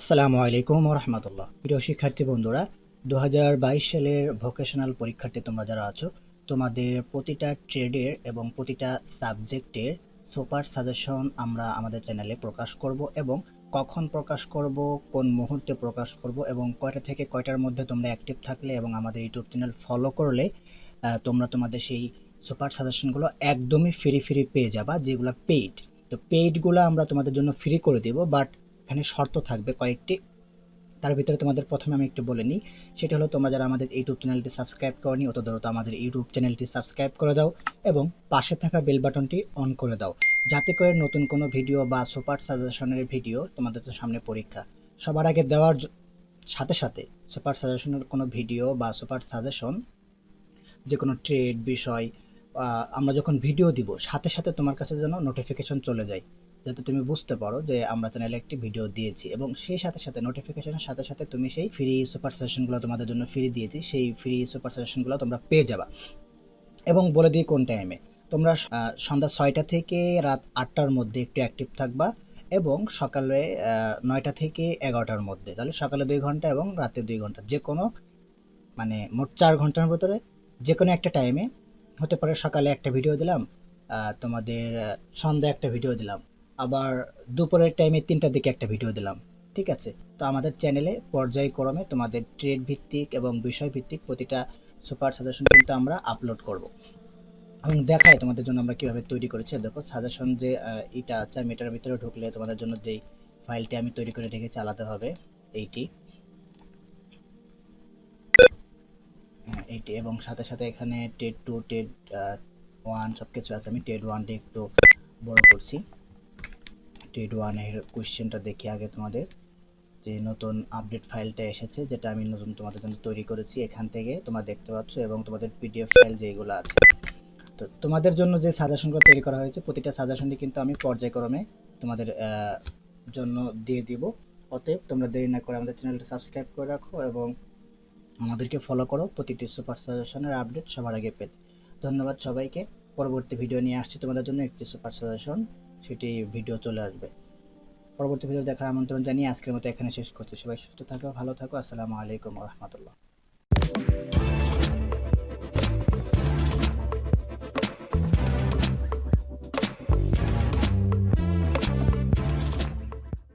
আসসালামু আলাইকুম রহমতুল্লাহ। প্রিয় শিক্ষার্থী বন্ধুরা দু হাজার বাইশ সালের ভোকেশনাল পরীক্ষার্থী তোমরা যারা আছো, তোমাদের প্রতিটা ট্রেডের এবং প্রতিটা সাবজেক্টের সুপার সাজেশন আমরা আমাদের চ্যানেলে প্রকাশ করব এবং কখন প্রকাশ করব, কোন মুহূর্তে প্রকাশ করব এবং কয়টা থেকে কয়টার মধ্যে তোমরা অ্যাক্টিভ থাকলে এবং আমাদের ইউটিউব চ্যানেল ফলো করলে তোমরা তোমাদের সেই সুপার সাজেশনগুলো একদমই ফ্রি ফ্রি পেয়ে যাবা, যেগুলো পেইড তো পেইডগুলো আমরা তোমাদের জন্য ফ্রি করে দেব বাট এখানে শর্ত থাকবে কয়েকটি। তার ভিতরে তোমাদের প্রথমে আমি একটু বলে নিই, সেটা হলো তোমরা যারা আমাদের ইউটিউব চ্যানেলটি সাবস্ক্রাইব করনি, অত দ্রুত আমাদের ইউটিউব চ্যানেলটি সাবস্ক্রাইব করে দাও এবং পাশে থাকা বেল বাটনটি অন করে দাও, যাতে করে নতুন কোনো ভিডিও বা সুপার সাজেশনের ভিডিও তোমাদের তো সামনে পরীক্ষা। সবার আগে দেওয়ার সাথে সাথে সুপার সাজেশনের কোনো ভিডিও বা সুপার সাজেশন যে কোনো ট্রেড, বিষয় আমরা যখন ভিডিও দিব, সাথে সাথে তোমার কাছে যেন নোটিফিকেশন চলে যায়। যাতে তুমি বুঝতে পারো যে আমরা চ্যানেলে একটি ভিডিও দিয়েছি এবং সেই সাথে সাথে নোটিফিকেশনের সাথে সাথে তুমি সেই ফ্রি সুপার সেশনগুলো তোমাদের জন্য ফ্রি দিয়েছি, সেই ফ্রি সুপার সেশনগুলো তোমরা পেয়ে যাবা। এবং বলে দিই কোন টাইমে তোমরা সন্ধ্যা ছয়টা থেকে রাত আটটার মধ্যে একটু অ্যাক্টিভ থাকবা এবং সকালে নয়টা থেকে এগারোটার মধ্যে, তাহলে সকালে দুই ঘণ্টা এবং রাতে দুই ঘণ্টা। যে কোনো মানে মোট চার ঘণ্টার ভিতরে যে কোনো একটা টাইমে হতে পারে সকালে একটা ভিডিও দিলাম তোমাদের সন্ধ্যা একটা ভিডিও দিলাম। আবার দুপুরের টাইমে তিনটার দিকে একটা ভিডিও দিলাম ঠিক আছে? তো আমাদের চ্যানেলে পর্যায়ক্রমে তোমাদের ট্রেড ভিত্তিক এবং বিষয় ভিত্তিক প্রতিটা সুপার সাজেশন কিন্তু আমরা আপলোড করব। এবং দেখাই তোমাদের জন্য আমরা কীভাবে তৈরি করেছি। দেখো সাজেশন যে এটা আছে আমি এটার ভিতরে ঢুকলে তোমাদের জন্য যেই ফাইলটি আমি তৈরি করে রেখেছি আলাদাভাবে এইটি। হ্যাঁ, এইটি। এবং সাথে সাথে এখানে টেড টু টেড ওয়ান সব কিছু আছে। আমি টেড ওয়ানটি একটু বড় করছি। টেড ওয়ানের কোয়েশ্চেনটা দেখি আগে তোমাদের। যে নতুন আপডেট ফাইলটা এসেছে, যেটা আমি নতুন তোমাদের জন্য তৈরি করেছি, এখান থেকে তোমরা দেখতে পাচ্ছ এবং তোমাদের পিডিএফ ফাইল যেগুলো আছে। তো তোমাদের জন্য যে সাজেশনগুলো তৈরি করা হয়েছে, প্রতিটা সাজেশনটি কিন্তু আমি পর্যায়ক্রমে তোমাদের জন্য দিয়ে দিব। অতএব তোমরা দেরি না করে আমাদের চ্যানেলটা সাবস্ক্রাইব করে রাখো এবং আমাদেরকে ফলো করো। প্রতিটি সুপার সাজেশনের আপডেট সবার আগে পেতে। ধন্যবাদ সবাইকে। পরবর্তী ভিডিও নিয়ে আসছি তোমাদের জন্য একটি সুপার সাজেশন সেটি ভিডিও চলে আসবে। পরবর্তী ভিডিও দেখার আমন্ত্রণ জানিয়ে আজকের মতো এখানে শেষ করছি। সবাই সুস্থ থাকো, ভালো থাকো। আসসালামু আলাইকুম রহমতুল্লাহ।